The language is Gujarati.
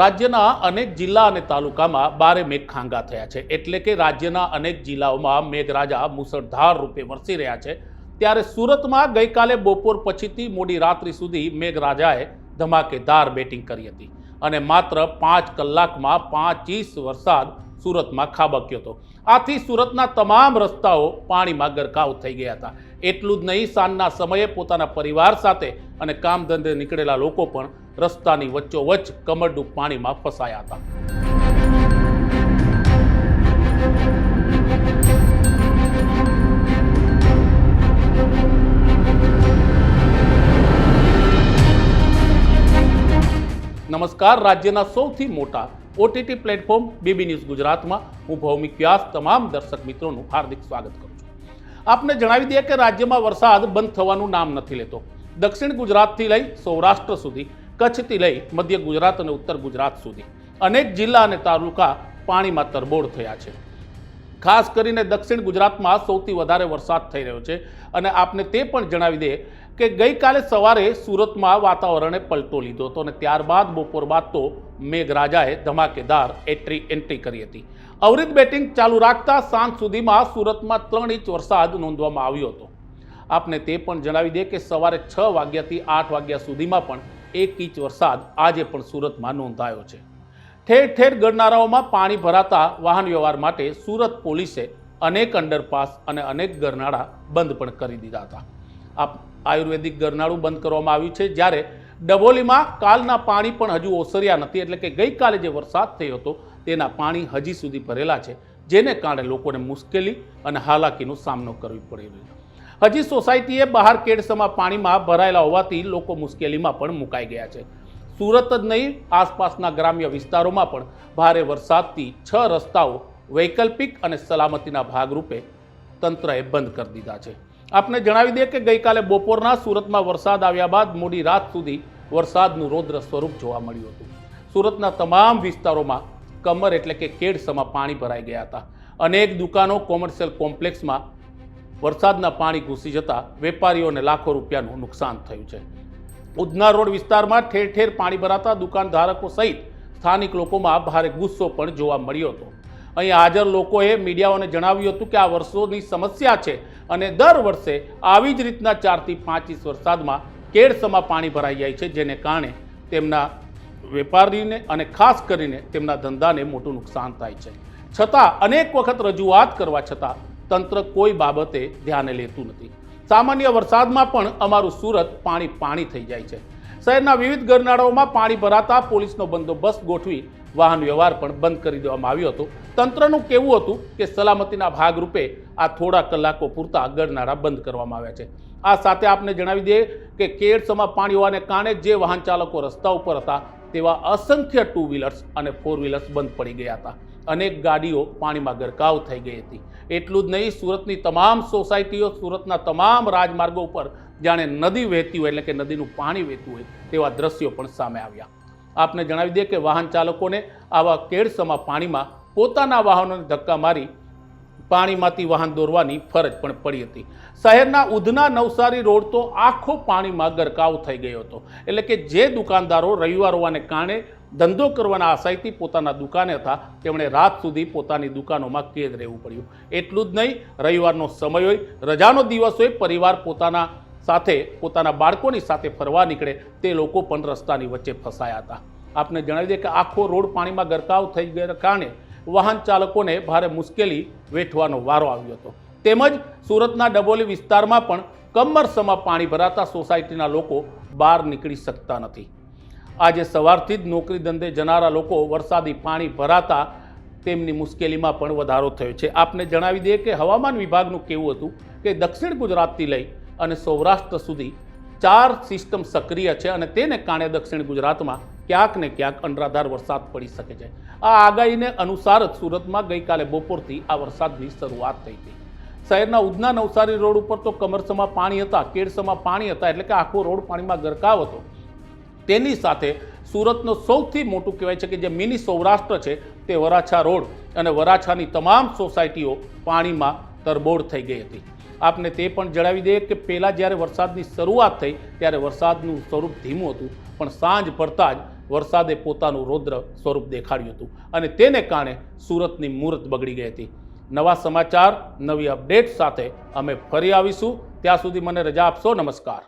રાજ્યના અનેક જિલ્લા અને તાલુકામાં બારે મેઘ ખાંગા થયા છે. એટલે કે રાજ્યના અનેક જિલ્લાઓમાં મેઘરાજા મુસળધાર રૂપે વરસી રહ્યા છે. ત્યારે સુરતમાં ગઈકાલે બપોર પછીથી મોડી રાત્રિ સુધી મેઘરાજાએ ધમાકેદાર બેટિંગ કરી હતી અને માત્ર પાંચ કલાકમાં પાંચ વરસાદ સુરતમાં ખાબક્યો હતો. આથી સુરતના તમામ રસ્તાઓ પાણીમાં ગરકાવ થઈ ગયા હતા. એટલું જ નહીં, સાંજના સમયે પોતાના પરિવાર સાથે અને કામ ધંધે નીકળેલા લોકો પણ રસ્તાની વચ્ચોવચ્ચ કમરડું પાણીમાં ફસાયા હતા. નમસ્કાર, રાજ્યના સૌથી મોટા ઓટીટી પ્લેટફોર્મ બીબી ન્યૂઝ ગુજરાતમાં હું ભૌમિક વ્યાસ, તમામ દર્શક મિત્રોનું હાર્દિક સ્વાગત કરું છું. આપને જણાવી દઈએ કે રાજ્યમાં વરસાદ બંધ થવાનું નામ નથી લેતો. દક્ષિણ ગુજરાતથી લઈ સૌરાષ્ટ્ર સુધી કચ્છથી લઈ મધ્ય ગુજરાત અને ઉત્તર ગુજરાત સુધી અનેક જિલ્લા અને તાલુકા પાણીમાં તરબોળ થયા છે. ખાસ કરીને દક્ષિણ ગુજરાતમાં સૌથી વધારે વરસાદ થઈ રહ્યો છે અને આપને તે પણ જણાવી દે કે ગઈકાલે સવારે સુરતમાં વાતાવરણે પલટો લીધો હતો અને ત્યારબાદ બપોર બાદ તો મેઘરાજાએ ધમાકેદાર એન્ટ્રી એન્ટ્રી કરી હતી. અવરિત બેટિંગ ચાલુ રાખતા સાંજ સુધીમાં સુરતમાં ત્રણ ઇંચ વરસાદ નોંધવામાં આવ્યો હતો. આપને તે પણ જણાવી દે કે સવારે છ વાગ્યાથી આઠ વાગ્યા સુધીમાં પણ એક ઇંચ વરસાદ આજે પણ સુરતમાં નોંધાયો છે. ઠેર ઠેર ગરનાળાઓમાં પાણી ભરાતા વાહન વ્યવહાર માટે સુરત પોલીસે અનેક અંડરપાસ અને અનેક ગરનાળા બંધ પણ કરી દીધા હતા. આ આયુર્વેદિક ગરનાળું બંધ કરવામાં આવ્યું છે. જ્યારે ડબોલીમાં કાલના પાણી પણ હજુ ઓસર્યા નથી, એટલે કે ગઈકાલે જે વરસાદ થયો હતો, તેના પાણી હજી સુધી ભરેલા છે, જેને કારણે લોકોને મુશ્કેલી અને હાલાકીનો સામનો કરવી પડી રહ્યો હજી સોસાયટીએ બહાર કેડસમાં પાણીમાં ભરાયેલા હોવાથી લોકો મુશ્કેલીમાં પણ મુકાઈ ગયા છે. સુરત જ નહીં, આસપાસના ગ્રામ્ય વિસ્તારોમાં પણ ભારે વરસાદથી છ રસ્તાઓ વૈકલ્પિક અને સલામતીના ભાગરૂપે તંત્રએ બંધ કરી દીધા છે. આપને જણાવી દઈએ કે ગઈકાલે બપોરના સુરતમાં વરસાદ આવ્યા બાદ મોડી રાત સુધી વરસાદનું રૌદ્ર સ્વરૂપ જોવા મળ્યું હતું. સુરતના તમામ વિસ્તારોમાં કમર એટલે કે કેડસમાં પાણી ભરાઈ ગયા હતા. અનેક દુકાનો કોમર્શિયલ કોમ્પ્લેક્સમાં વરસાદના પાણી ઘૂસી જતા વેપારીઓને લાખો રૂપિયાનું નુકસાન થયું છે. ઉધના રોડ વિસ્તારમાં ઠેર ઠેર પાણી ભરાતા દુકાનધારકો સહિત સ્થાનિક લોકોમાં ભારે ગુસ્સો પણ જોવા મળ્યો હતો. અહીં હાજર લોકોએ મીડિયાઓને જણાવ્યું હતું કે આ વર્ષોની સમસ્યા છે અને દર વર્ષે આવી જ રીતના ચારથી પાંચ ઇંચ વરસાદમાં કેડસમાં પાણી ભરાઈ જાય છે, જેને કારણે તેમના વેપારીને અને ખાસ કરીને તેમના ધંધાને મોટું નુકસાન થાય છે. છતાં અનેક વખત રજૂઆત કરવા છતાં તંત્ર કોઈ બાબતે ધ્યાને લેતું નથી. સામાન્ય વરસાદમાં પણ અમારું સુરત પાણી પાણી થઈ જાય છે. શહેરના વિવિધ ગરનાળાઓમાં પાણી ભરાતા પોલીસનો બંદોબસ્ત ગોઠવી વાહન વ્યવહાર પણ બંધ કરી દેવામાં આવ્યો હતો. તંત્રનું કેવું હતું કે સલામતીના ભાગરૂપે આ થોડા કલાકો પૂરતા ગરનાળા બંધ કરવામાં આવ્યા છે. આ સાથે આપને જણાવી દઈએ કે કેડસમાં પાણી હોવાને કારણે જે વાહન ચાલકો રસ્તા ઉપર હતા તેવા અસંખ્ય ટુ વ્હીલર્સ અને ફોર વ્હીલર્સ બંધ પડી ગયા હતા. અનેક ગાડીઓ પાણીમાં ગરકાવ થઈ ગઈ હતી. એટલું જ નહીં, સુરતની તમામ સોસાયટીઓ, સુરતના તમામ રાજમાર્ગો ઉપર જાણે નદી વહેતી હોય એટલે કે નદીનું પાણી વહેતું હોય તેવા દ્રશ્યો પણ સામે આવ્યા. આપને જણાવી દઈએ કે વાહન ચાલકોને આવા કેળસમા પાણીમાં પોતાના વાહનોને ધક્કા મારી પાણીમાંથી વાહન દોરવાની ફરજ પણ પડી હતી. શહેરના ઉધના નવસારી રોડ તો આખો પાણીમાં ગરકાવ થઈ ગયો હતો. એટલે કે જે દુકાનદારો રવિવાર હોવાને કારણે ધંધો કરવાના આશયથી પોતાના દુકાને હતા. તેમણે રાત સુધી પોતાની દુકાનોમાં કેદ રહેવું પડ્યું. એટલું જ નહીં, રવિવારનો સમય હોય, રજાનો દિવસ હોય, પરિવાર પોતાના સાથે, પોતાના બાળકોની સાથે ફરવા નીકળે, તે લોકો પણ રસ્તાની વચ્ચે ફસાયા હતા. આપને જણાવી દઈએ કે આખો રોડ પાણીમાં ગરકાવ થઈ ગયા કારણે વાહન ચાલકોને ભારે મુશ્કેલી વેઠવાનો વારો આવ્યો હતો. તેમજ સુરતના ડબોલી વિસ્તારમાં પણ કમરસમાં પાણી ભરાતા સોસાયટીના લોકો બહાર નીકળી શકતા નથી. આજે સવારથી જ નોકરી ધંધે જનારા લોકો વરસાદી પાણી ભરાતા તેમની મુશ્કેલીમાં પણ વધારો થયો છે. આપને જણાવી દઈએ કે હવામાન વિભાગનું કેવું હતું કે દક્ષિણ ગુજરાતથી લઈ અને સૌરાષ્ટ્ર સુધી ચાર સિસ્ટમ સક્રિય છે અને તેને કારણે દક્ષિણ ગુજરાતમાં ક્યાંક ને ક્યાંક અનરાધાર વરસાદ પડી શકે છે. આ આગાહીને અનુસાર જ સુરતમાં ગઈકાલે બપોરથી આ વરસાદની શરૂઆત થઈ હતી. શહેરના ઉધના નવસારી રોડ ઉપર તો કમરસમાં પાણી હતા કેડસમાં પાણી હતા, એટલે કે આખો રોડ પાણીમાં ગરકાવ હતો. તેની સાથે સુરતનો સૌથી મોટું કહેવાય છે કે જે મિની સૌરાષ્ટ્ર છે, તે વરાછા રોડ અને વરાછાની તમામ સોસાયટીઓ પાણીમાં તરબોળ થઈ ગઈ હતી. આપને તે પણ જણાવી દઈએ કે પહેલાં જ્યારે વરસાદની શરૂઆત થઈ, ત્યારે વરસાદનું સ્વરૂપ ધીમું હતું, પણ સાંજ પડતાં જ વરસાદે પોતાનું રૌદ્ર સ્વરૂપ દેખાડ્યું હતું અને તેને કારણે સુરતની મુહૂર્ત બગડી ગઈ હતી. નવા સમાચાર, નવી અપડેટ સાથે અમે ફરી આવીશું. ત્યાં સુધી મને રજા આપશો. નમસ્કાર.